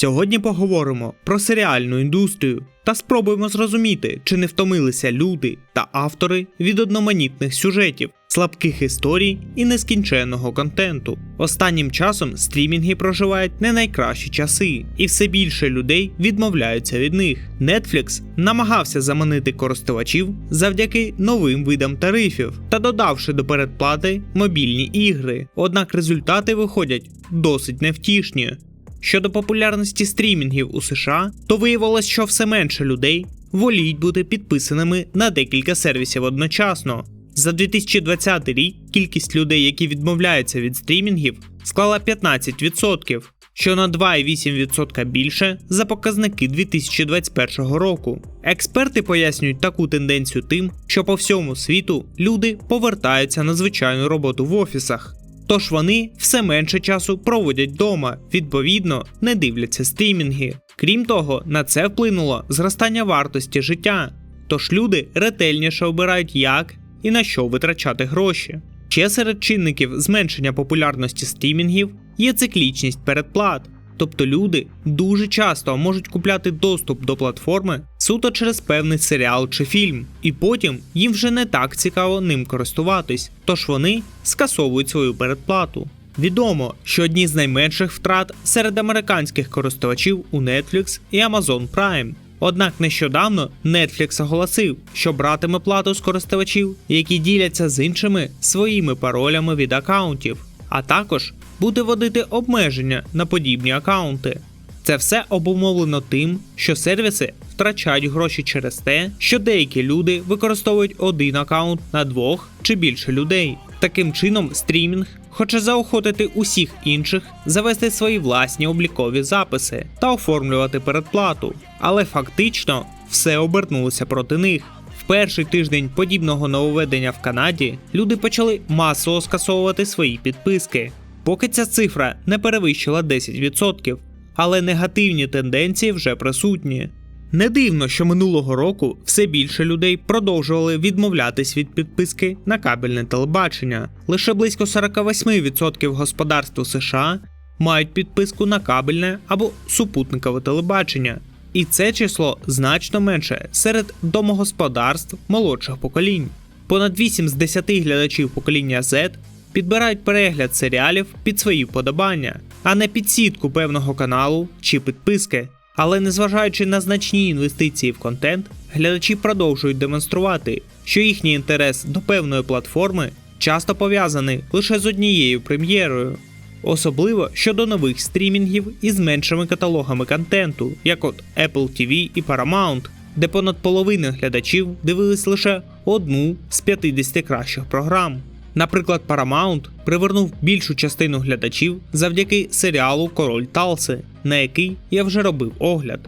Сьогодні поговоримо про серіальну індустрію та спробуємо зрозуміти, чи не втомилися люди та автори від одноманітних сюжетів, слабких історій і нескінченного контенту. Останнім часом стрімінги проживають не найкращі часи, і все більше людей відмовляються від них. Netflix намагався заманити користувачів завдяки новим видам тарифів та додавши до передплати мобільні ігри. Однак результати виходять досить невтішні. Щодо популярності стрімінгів у США, то виявилось, що все менше людей воліють бути підписаними на декілька сервісів одночасно. За 2020 рік кількість людей, які відмовляються від стрімінгів, склала 15%, що на 2,8% більше за показники 2021 року. Експерти пояснюють таку тенденцію тим, що по всьому світу люди повертаються на звичайну роботу в офісах. Тож вони все менше часу проводять вдома, відповідно, не дивляться стрімінги. Крім того, на це вплинуло зростання вартості життя. Тож люди ретельніше обирають, як і на що витрачати гроші. Ще серед чинників зменшення популярності стрімінгів є циклічність передплат. Тобто люди дуже часто можуть купляти доступ до платформи суто через певний серіал чи фільм, і потім їм вже не так цікаво ним користуватись, тож вони скасовують свою передплату. Відомо, що одні з найменших втрат серед американських користувачів у Netflix і Amazon Prime. Однак нещодавно Netflix оголосив, що братиме плату з користувачів, які діляться з іншими своїми паролями від аккаунтів, а також буде вводити обмеження на подібні аккаунти. Це все обумовлено тим, що сервіси втрачають гроші через те, що деякі люди використовують один аккаунт на двох чи більше людей. Таким чином, стрімінг хоче заохотити усіх інших завести свої власні облікові записи та оформлювати передплату. Але фактично все обернулося проти них. Перший тиждень подібного нововведення в Канаді люди почали масово скасовувати свої підписки. Поки ця цифра не перевищила 10%, але негативні тенденції вже присутні. Не дивно, що минулого року все більше людей продовжували відмовлятись від підписки на кабельне телебачення. Лише близько 48% господарств США мають підписку на кабельне або супутникове телебачення. І це число значно менше серед домогосподарств молодших поколінь. Понад 8 з 10 глядачів покоління Z підбирають перегляд серіалів під свої вподобання, а не під сітку певного каналу чи підписки. Але незважаючи на значні інвестиції в контент, глядачі продовжують демонструвати, що їхній інтерес до певної платформи часто пов'язаний лише з однією прем'єрою, особливо щодо нових стрімінгів із меншими каталогами контенту, як от Apple TV і Paramount, де понад половина глядачів дивились лише одну з 50 кращих програм. Наприклад, Paramount привернув більшу частину глядачів завдяки серіалу Король Талси, на який я вже робив огляд.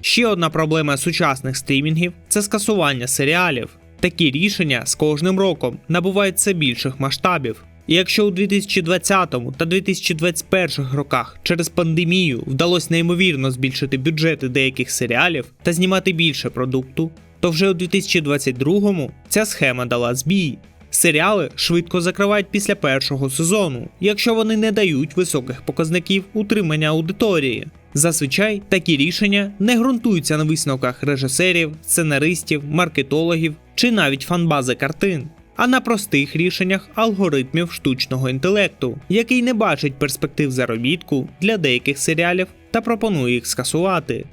Ще одна проблема сучасних стрімінгів це скасування серіалів. Такі рішення з кожним роком набувають все більших масштабів. І якщо у 2020 та 2021 роках через пандемію вдалося неймовірно збільшити бюджети деяких серіалів та знімати більше продукту, то вже у 2022 ця схема дала збій. Серіали швидко закривають після першого сезону, якщо вони не дають високих показників утримання аудиторії. Зазвичай такі рішення не ґрунтуються на висновках режисерів, сценаристів, маркетологів чи навіть фанбази картин, а на простих рішеннях алгоритмів штучного інтелекту, який не бачить перспектив заробітку для деяких серіалів та пропонує їх скасувати.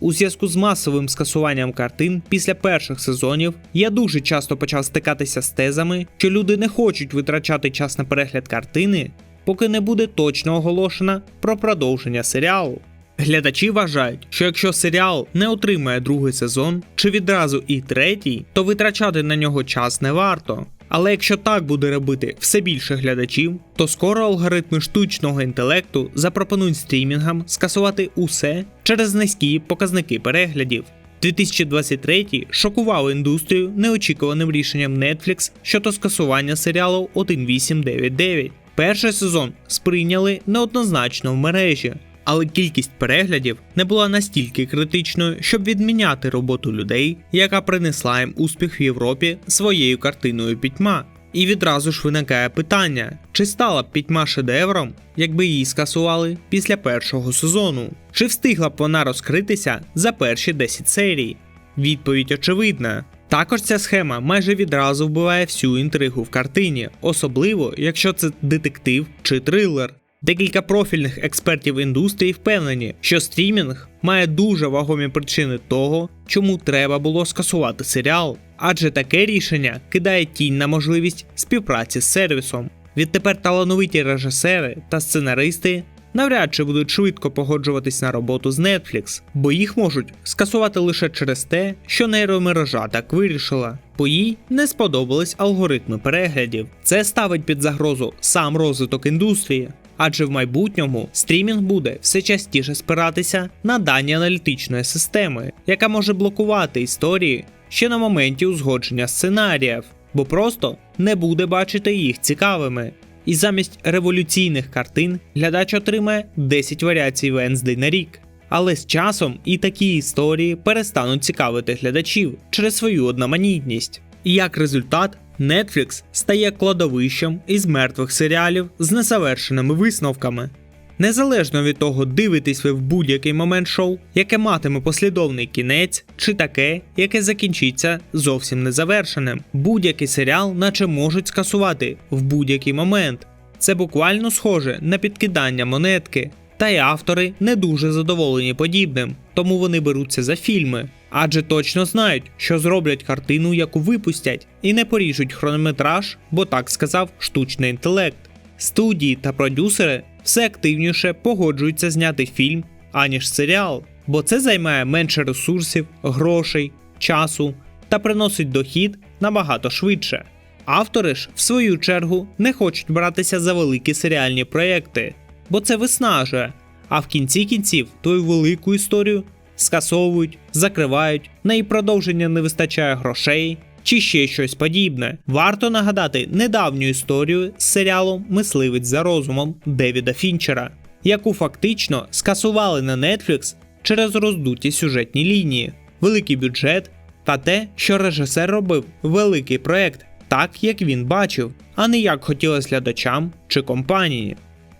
У зв'язку з масовим скасуванням картин після перших сезонів я дуже часто почав стикатися з тезами, що люди не хочуть витрачати час на перегляд картини, поки не буде точно оголошена про продовження серіалу. Глядачі вважають, що якщо серіал не отримає другий сезон чи відразу і третій, то витрачати на нього час не варто. Але якщо так буде робити все більше глядачів, то скоро алгоритми штучного інтелекту запропонують стрімінгам скасувати усе через низькі показники переглядів. 2023 шокував індустрію неочікуваним рішенням Netflix щодо скасування серіалу 1899. Перший сезон сприйняли неоднозначно в мережі, але кількість переглядів не була настільки критичною, щоб відміняти роботу людей, яка принесла їм успіх в Європі своєю картиною пітьма. І відразу ж виникає питання: чи стала б пітьма шедевром, якби її скасували після першого сезону? Чи встигла б вона розкритися за перші 10 серій? Відповідь очевидна. Також ця схема майже відразу вбиває всю інтригу в картині, особливо якщо це детектив чи трилер. Декілька профільних експертів індустрії впевнені, що стрімінг має дуже вагомі причини того, чому треба було скасувати серіал, адже таке рішення кидає тінь на можливість співпраці з сервісом. Відтепер талановиті режисери та сценаристи навряд чи будуть швидко погоджуватись на роботу з Netflix, бо їх можуть скасувати лише через те, що нейромережа так вирішила, бо їй не сподобались алгоритми переглядів. Це ставить під загрозу сам розвиток індустрії. Адже в майбутньому стрімінг буде все частіше спиратися на дані аналітичної системи, яка може блокувати історії ще на моменті узгодження сценаріїв, бо просто не буде бачити їх цікавими. І замість революційних картин глядач отримає 10 варіацій Венздей на рік. Але з часом і такі історії перестануть цікавити глядачів через свою одноманітність. І як результат, Netflix стає кладовищем із мертвих серіалів з незавершеними висновками. Незалежно від того, дивитесь ви в будь-який момент шоу, яке матиме послідовний кінець, чи таке, яке закінчиться зовсім незавершеним. Будь-який серіал, наче можуть скасувати в будь-який момент. Це буквально схоже на підкидання монетки. Та й автори не дуже задоволені подібним, тому вони беруться за фільми, адже точно знають, що зроблять картину, яку випустять, і не поріжуть хронометраж, бо так сказав штучний інтелект. Студії та продюсери все активніше погоджуються зняти фільм, аніж серіал, бо це займає менше ресурсів, грошей, часу та приносить дохід набагато швидше. Автори ж, в свою чергу, не хочуть братися за великі серіальні проекти, бо це виснажує, а в кінці кінців твою велику історію скасовують, закривають, на її продовження не вистачає грошей чи ще щось подібне. Варто нагадати недавню історію з серіалом Мисливець за розумом Девіда Фінчера, яку фактично скасували на Netflix через роздуті сюжетні лінії, великий бюджет та те, що режисер робив великий проект так, як він бачив, а не як хотілося глядачам чи компанії.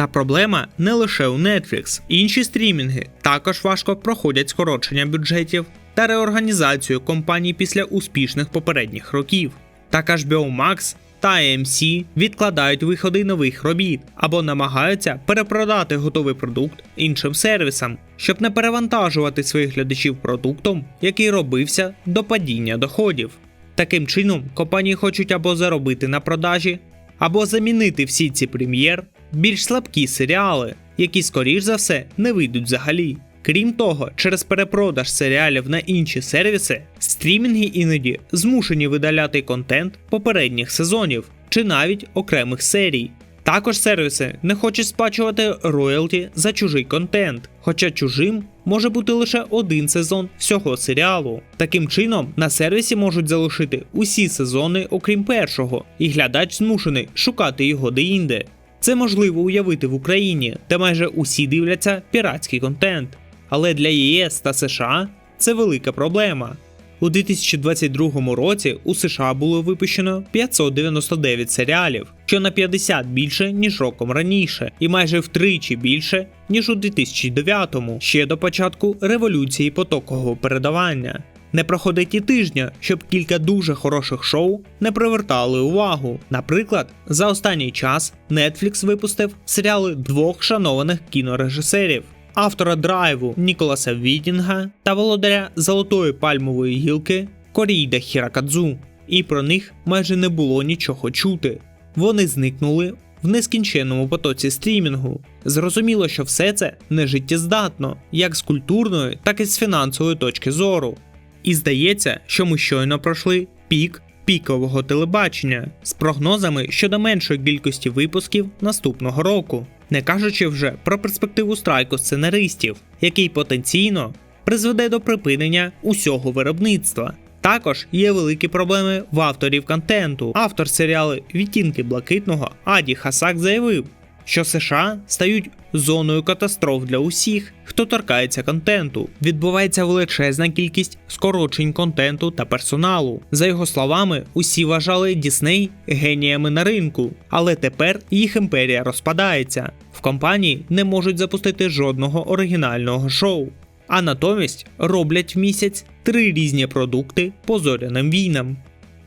Та проблема не лише у Netflix. Інші стрімінги також важко проходять скорочення бюджетів та реорганізацію компаній після успішних попередніх років. Так HBO Max та AMC відкладають виходи нових робіт або намагаються перепродати готовий продукт іншим сервісам, щоб не перевантажувати своїх глядачів продуктом, який робився до падіння доходів. Таким чином, компанії хочуть або заробити на продажі, або замінити всі ці прем'єр більш слабкі серіали, які, скоріш за все, не вийдуть взагалі. Крім того, через перепродаж серіалів на інші сервіси, стрімінги іноді змушені видаляти контент попередніх сезонів чи навіть окремих серій. Також сервіси не хочуть сплачувати роялті за чужий контент, хоча чужим може бути лише один сезон всього серіалу. Таким чином, на сервісі можуть залишити усі сезони, окрім першого, і глядач змушений шукати його деінде. Це можливо уявити в Україні, де майже усі дивляться піратський контент. Але для ЄС та США це велика проблема. У 2022 році у США було випущено 599 серіалів, що на 50 більше ніж роком раніше, і майже втричі більше ніж у 2009-му, ще до початку революції потокового передавання. Не проходить і тижня, щоб кілька дуже хороших шоу не привертали увагу. Наприклад, за останній час Netflix випустив серіали двох шанованих кінорежисерів. Автора драйву Ніколаса Відінга та володаря Золотої пальмової гілки Корійда Хіракадзу, і про них майже не було нічого чути. Вони зникнули в нескінченному потоці стрімінгу. Зрозуміло, що все це не життєздатно, як з культурної, так і з фінансової точки зору. І здається, що ми щойно пройшли пік пікового телебачення з прогнозами щодо меншої кількості випусків наступного року, не кажучи вже про перспективу страйку сценаристів, який потенційно призведе до припинення усього виробництва. Також є великі проблеми в авторів контенту. Автор серіали Відтінки блакитного Аді Хасак заявив, що США стають зоною катастроф для усіх, хто торкається контенту. Відбувається величезна кількість скорочень контенту та персоналу. За його словами, усі вважали Дісней геніями на ринку, але тепер їх імперія розпадається. В компанії не можуть запустити жодного оригінального шоу. А натомість роблять в місяць три різні продукти по зоряним війнам.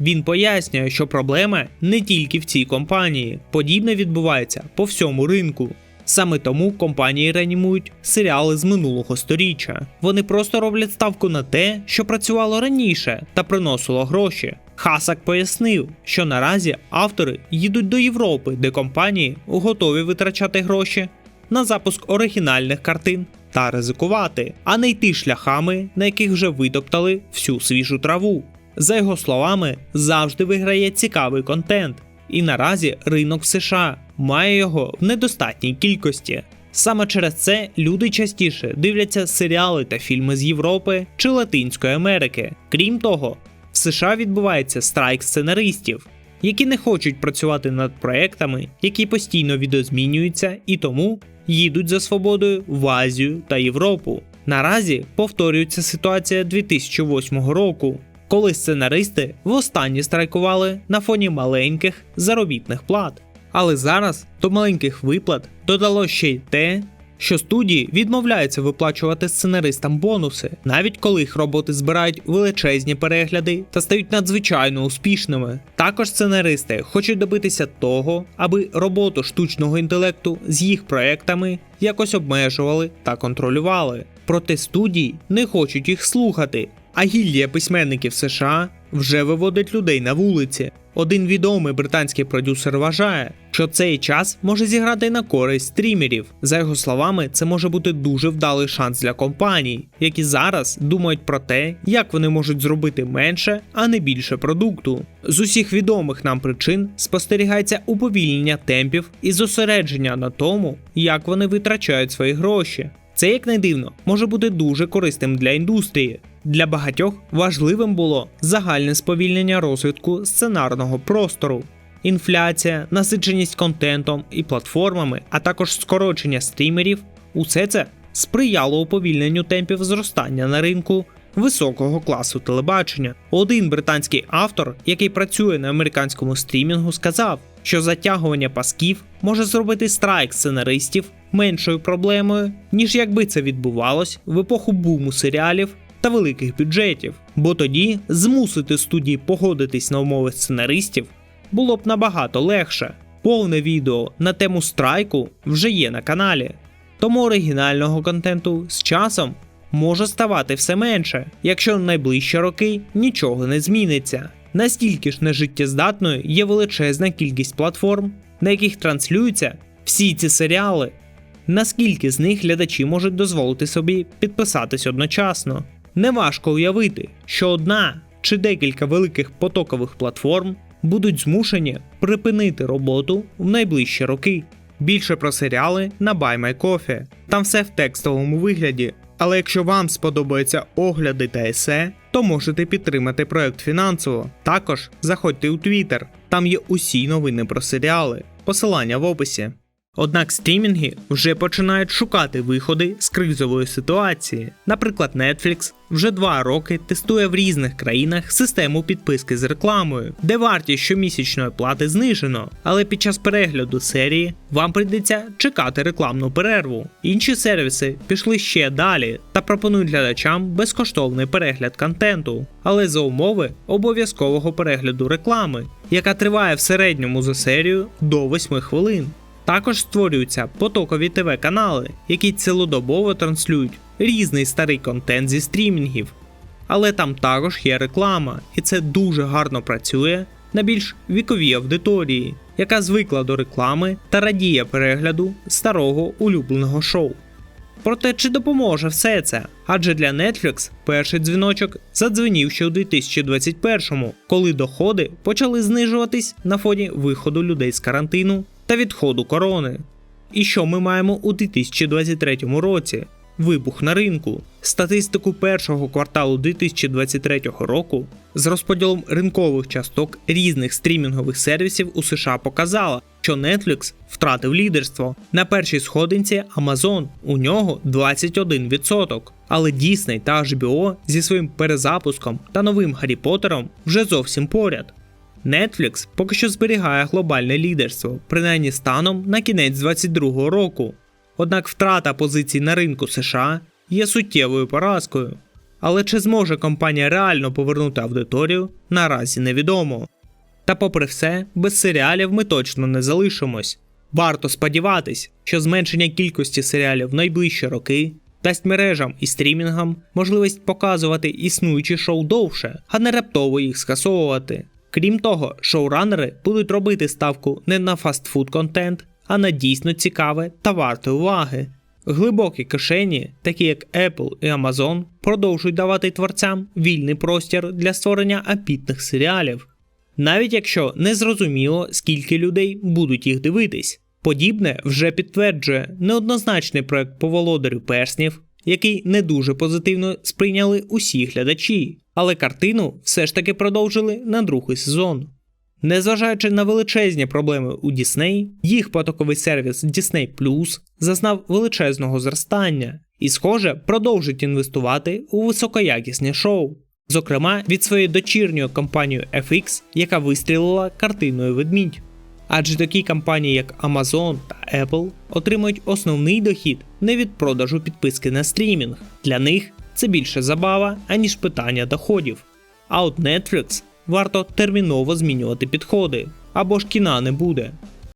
Він пояснює, що проблема не тільки в цій компанії, подібне відбувається по всьому ринку. Саме тому компанії реанімують серіали з минулого сторіччя. Вони просто роблять ставку на те, що працювало раніше та приносило гроші. Хасак пояснив, що наразі автори їдуть до Європи, де компанії готові витрачати гроші на запуск оригінальних картин та ризикувати, а не йти шляхами, на яких вже витоптали всю свіжу траву. За його словами, завжди виграє цікавий контент, і наразі ринок в США має його в недостатній кількості. Саме через це люди частіше дивляться серіали та фільми з Європи чи Латинської Америки. Крім того, в США відбувається страйк сценаристів, які не хочуть працювати над проектами, які постійно відозмінюються і тому їдуть за свободою в Азію та Європу. Наразі повторюється ситуація 2008 року, коли сценаристи востаннє страйкували на фоні маленьких заробітних плат. Але зараз до маленьких виплат додало ще й те, що студії відмовляються виплачувати сценаристам бонуси, навіть коли їх роботи збирають величезні перегляди та стають надзвичайно успішними. Також сценаристи хочуть добитися того, аби роботу штучного інтелекту з їх проектами якось обмежували та контролювали. Проте студії не хочуть їх слухати. А гільдія письменників США вже виводить людей на вулиці. Один відомий британський продюсер вважає, що цей час може зіграти на користь стрімерів. За його словами, це може бути дуже вдалий шанс для компаній, які зараз думають про те, як вони можуть зробити менше, а не більше продукту. З усіх відомих нам причин спостерігається уповільнення темпів і зосередження на тому, як вони витрачають свої гроші. Це, як не дивно, може бути дуже корисним для індустрії. Для багатьох важливим було загальне сповільнення розвитку сценарного простору. Інфляція, насиченість контентом і платформами, а також скорочення стрімерів усе це сприяло уповільненню темпів зростання на ринку високого класу телебачення. Один британський автор, який працює на американському стрімінгу, сказав, що затягування пасків може зробити страйк сценаристів меншою проблемою, ніж якби це відбувалось в епоху буму серіалів та великих бюджетів, бо тоді змусити студії погодитись на умови сценаристів було б набагато легше. Повне відео на тему страйку вже є на каналі, тому оригінального контенту з часом може ставати все менше, якщо в найближчі роки нічого не зміниться. Настільки ж нежиттєздатною є величезна кількість платформ, на яких транслюються всі ці серіали. Наскільки з них глядачі можуть дозволити собі підписатись одночасно? Неважко уявити, що одна чи декілька великих потокових платформ будуть змушені припинити роботу в найближчі роки. Більше про серіали на Buy My Coffee. Там все в текстовому вигляді. Але якщо вам сподобаються огляди та есе, то можете підтримати проект фінансово. Також заходьте у Twitter, там є усі новини про серіали. Посилання в описі. Однак стрімінги вже починають шукати виходи з кризової ситуації. Наприклад, Netflix вже два роки тестує в різних країнах систему підписки з рекламою, де вартість щомісячної плати знижено, але під час перегляду серії вам прийдеться чекати рекламну перерву. Інші сервіси пішли ще далі та пропонують глядачам безкоштовний перегляд контенту, але за умови обов'язкового перегляду реклами, яка триває в середньому за серію до 8 хвилин. Також створюються потокові ТВ-канали, які цілодобово транслюють різний старий контент зі стрімінгів. Але там також є реклама, і це дуже гарно працює на більш віковій аудиторії, яка звикла до реклами та радіє перегляду старого улюбленого шоу. Проте чи допоможе все це? Адже для Netflix перший дзвіночок задзвенів ще у 2021-му, коли доходи почали знижуватись на фоні виходу людей з карантину та відходу корони. І що ми маємо у 2023 році? Вибух на ринку. Статистику першого кварталу 2023 року з розподілом ринкових часток різних стрімінгових сервісів у США показала, що Netflix втратив лідерство. На першій сходинці Amazon, у нього 21%. Але Disney та HBO зі своїм перезапуском та новим Гаррі Поттером вже зовсім поряд. Netflix поки що зберігає глобальне лідерство, принаймні станом на кінець 2022 року. Однак втрата позицій на ринку США є суттєвою поразкою. Але чи зможе компанія реально повернути аудиторію, наразі невідомо. Та попри все, без серіалів ми точно не залишимось. Варто сподіватись, що зменшення кількості серіалів в найближчі роки дасть мережам і стрімінгам можливість показувати існуючі шоу довше, а не раптово їх скасовувати. Крім того, шоуранери будуть робити ставку не на фастфуд контент, а на дійсно цікаве та варте уваги. Глибокі кишені, такі як Apple і Amazon, продовжують давати творцям вільний простір для створення апітних серіалів, навіть якщо не зрозуміло, скільки людей будуть їх дивитись. Подібне вже підтверджує неоднозначний проект по володарю перснів, який не дуже позитивно сприйняли усі глядачі, але картину все ж таки продовжили на другий сезон. Незважаючи на величезні проблеми у Disney, їх потоковий сервіс Disney Plus зазнав величезного зростання і, схоже, продовжить інвестувати у високоякісні шоу, зокрема від своєї дочірньої компанії FX, яка вистрілила картиною ведмідь. Адже такі компанії, як Amazon та Apple, отримують основний дохід не від продажу підписки на стрімінг. Для них це більше забава, аніж питання доходів. А от Netflix варто терміново змінювати підходи, або ж кіна не буде.